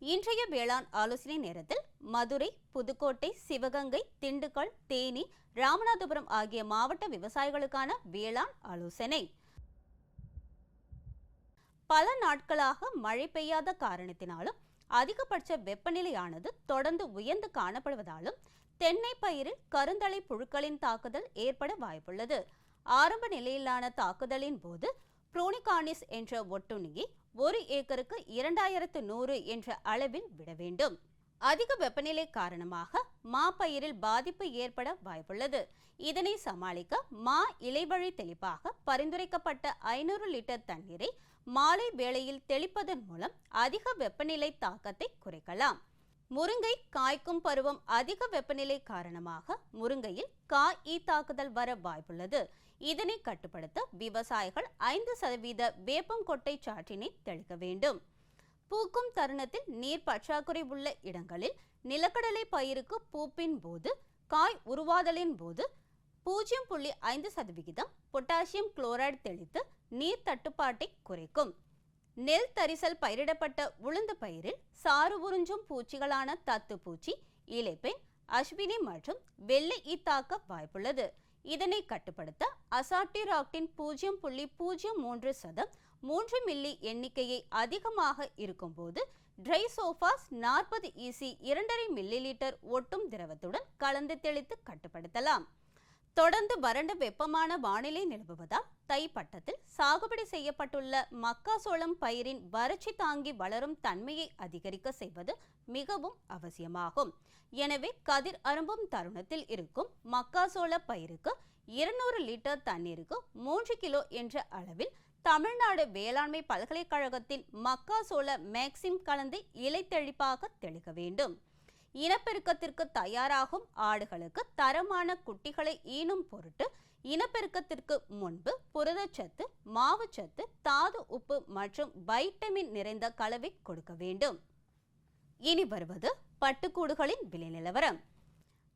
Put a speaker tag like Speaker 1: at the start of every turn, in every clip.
Speaker 1: இன்றைய வேளாண் ஆலோசனை நேரத்தில் மதுரை புதுக்கோட்டை சிவகங்கை திண்டுக்கல் தேனி ராமநாதபுரம் ஆகிய மாவட்ட விவசாயிகளுக்கான வேளாண் ஆலோசனை. பல நாட்களாக மழை பெய்யாத காரணத்தினாலும் அதிகபட்ச வெப்பநிலையானது தொடர்ந்து உயர்ந்து காணப்படுவதாலும் தென்னை பயிரில் கருந்தலை புழுக்களின் தாக்குதல் ஏற்பட வாய்ப்புள்ளது. ஆரம்ப நிலையிலான தாக்குதலின் போது புரோனிகானிஸ் என்ற ஒட்டுண்ணியை ஒரு ஏக்கருக்கு இரண்டாயிரத்து நூறு என்ற அளவில் விட வேண்டும். அதிக வெப்பநிலை காரணமாக மா பயிரில் பாதிப்பு ஏற்பட வாய்ப்புள்ளது. இதனை சமாளிக்க மா இலைவழி தெளிப்பாக பரிந்துரைக்கப்பட்ட ஐநூறு லிட்டர் தண்ணீரை மாலை வேளையில் தெளிப்பதன் மூலம் அதிக வெப்பநிலை தாக்கத்தை குறைக்கலாம். முருங்கை காய்க்கும் பருவம் அதிக வெப்பநிலை காரணமாக முருங்கையில் காய் ஈ தாக்குதல் வர வாய்ப்புள்ளது. இதனை கட்டுப்படுத்த விவசாயிகள் ஐந்து சதவீத வேப்பங்கொட்டை சாற்றினை தெளிக்க வேண்டும். பூக்கும் தருணத்தில் நீர் பற்றாக்குறை உள்ள இடங்களில் நிலக்கடலை பயிருக்கு பூப்பின் போது காய் உருவாதலின் போது பூஜ்ஜியம் புள்ளி ஐந்து சதவிகிதம் பொட்டாசியம் குளோரைடு தெளித்து நீர் தட்டுப்பாட்டை குறைக்கும். நெல் தரிசல் பயிரிடப்பட்ட உளுந்து பயிரில் சாறு உறிஞ்சும் பூச்சிகளான தத்து பூச்சி இலைப்பெண் அஸ்வினி மற்றும் வெள்ளை ஈ தாக்க வாய்ப்புள்ளது. இதனை கட்டுப்படுத்த அசாட்டிராக்டின் பூஜ்ஜியம் புள்ளி பூஜ்ஜியம் மூன்று சதம் மூன்று மில்லி எண்ணிக்கையை அதிகமாக இருக்கும்போது ட்ரைசோஃபாஸ் நாற்பது இசி இரண்டரை மில்லி லிட்டர் ஒட்டும் திரவத்துடன் கலந்து தெளித்து கட்டுப்படுத்தலாம். தொடர்ந்து வறண்ட வெப்பமான வானிலை நிலவுவதால் தை பட்டத்தில் சாகுபடி செய்யப்பட்டுள்ள மக்காசோளம் பயிரின் வறட்சி தாங்கி வளரும் தன்மையை அதிகரிக்க செய்வது மிகவும் அவசியமாகும். எனவே கதிர் அரும்பும் தருணத்தில் இருக்கும் மக்காசோள பயிருக்கு இருநூறு லிட்டர் தண்ணீருக்கு மூன்று கிலோ என்ற அளவில் தமிழ்நாடு வேளாண்மை பல்கலைக்கழகத்தின் மக்காசோள மேக்சிம் கலந்து இலை தெளிப்பாக தெளிக்க வேண்டும். இனப்பெருக்கத்திற்கு தயாராகும் ஆடுகளுக்கு தரமான குட்டிகளை ஈனும் பொருட்டு இனப்பெருக்கத்திற்கு முன்பு புரதச்சத்து மாவுச்சத்து தாது உப்பு மற்றும் வைட்டமின் நிறைந்த கலவை கொடுக்க வேண்டும். இனி வருவது பட்டுக்கூடுகளின் விலை நிலவரம்.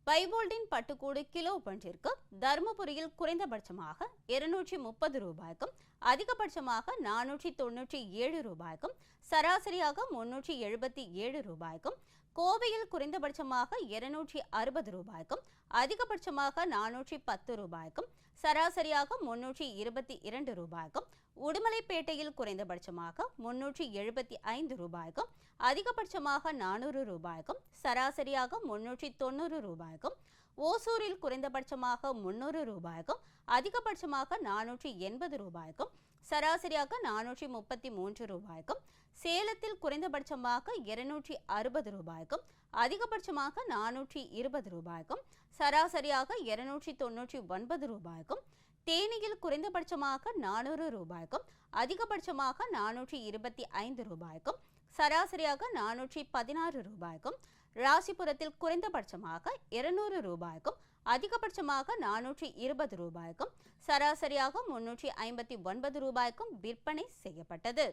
Speaker 1: பைபோல்டின் பட்டுக்கூடு கிலோ ஒன்றிற்கு தருமபுரியில் குறைந்தபட்சமாக இருநூற்றி முப்பது ரூபாய்க்கும் அதிகபட்சமாக நானூற்றி தொன்னூற்றி ஏழு ரூபாய்க்கும் சராசரியாக முன்னூற்றி எழுபத்தி ஏழு ரூபாய்க்கும் கோவையில் குறைந்தபட்சமாக இருநூற்றி அறுபது ரூபாய்க்கும் அதிகபட்சமாக நானூற்றி பத்து ரூபாய்க்கும் சராசரியாக முன்னூற்றி இருபத்தி இரண்டு ரூபாய்க்கும் உடுமலைப்பேட்டையில் குறைந்தபட்சமாக முன்னூற்றி எழுபத்தி ஐந்து ரூபாய்க்கும் அதிகபட்சமாக நானூறு ரூபாய்க்கும் சராசரியாக முன்னூற்றி தொண்ணூறு ரூபாய்க்கும் ஓசூரில் குறைந்தபட்சமாக முன்னூறு ரூபாய்க்கும் அதிகபட்சமாக நானூற்றி எண்பது ரூபாய்க்கும் சராசரியாக நானூற்றி முப்பத்தி மூன்று ரூபாய்க்கும் சேலத்தில் குறைந்தபட்சமாக இருநூற்றி அறுபது ரூபாய்க்கும் அதிகபட்சமாக நானூற்றி இருபது ரூபாய்க்கும் சராசரியாக இருநூற்றி தொன்னூற்றி ஒன்பது ரூபாய்க்கும் தேனியில் குறைந்தபட்சமாக நானூறு ரூபாய்க்கும் அதிகபட்சமாக நானூற்றி இருபத்தி ஐந்து ரூபாய்க்கும் சராசரியாக நானூற்றி பதினாறு ரூபாய்க்கும் ராசிபுரத்தில் குறைந்தபட்சமாக இருநூறு ரூபாய்க்கும் அதிகபட்சமாக நானூற்றி இருபது ரூபாய்க்கும் சராசரியாக முன்னூற்றி ஐம்பத்தி ஒன்பது ரூபாய்க்கும் விற்பனை செய்யப்பட்டது.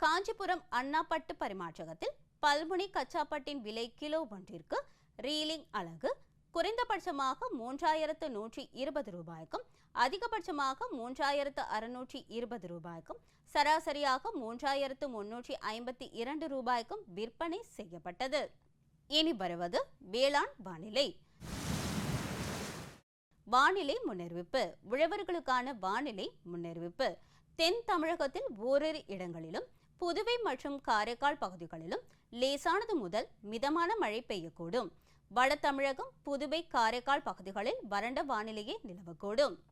Speaker 1: காஞ்சிபுரம் அண்ணாப்பட்டு பரிமாற்றகத்தில் பல்முனை கச்சாப்பட்டின் விலை கிலோ ஒன்றிற்கு ரீலிங் அலகு குறைந்தபட்சமாக மூன்றாயிரத்து நூற்றி இருபது ரூபாய்க்கும் அதிகபட்சமாக மூன்றாயிரத்து அறுநூற்றி இருபது ரூபாய்க்கும் சராசரியாக மூன்றாயிரத்து முன்னூற்றி ஐம்பத்தி இரண்டு ரூபாய்க்கும் விற்பனை செய்யப்பட்டது. இனி வருவது வேளாண் வானிலை. வானிலை முன்னறிவிப்பு. உழவர்களுக்கான வானிலை முன்னறிவிப்பு. தென் தமிழகத்தில் ஓரிரு இடங்களிலும் புதுவை மற்றும் காரைக்கால் பகுதிகளிலும் லேசானது முதல் மிதமான மழை பெய்யக்கூடும். வட தமிழகம் புதுவை காரைக்கால் பகுதிகளில் வறண்ட வானிலையே நிலவக்கூடும்.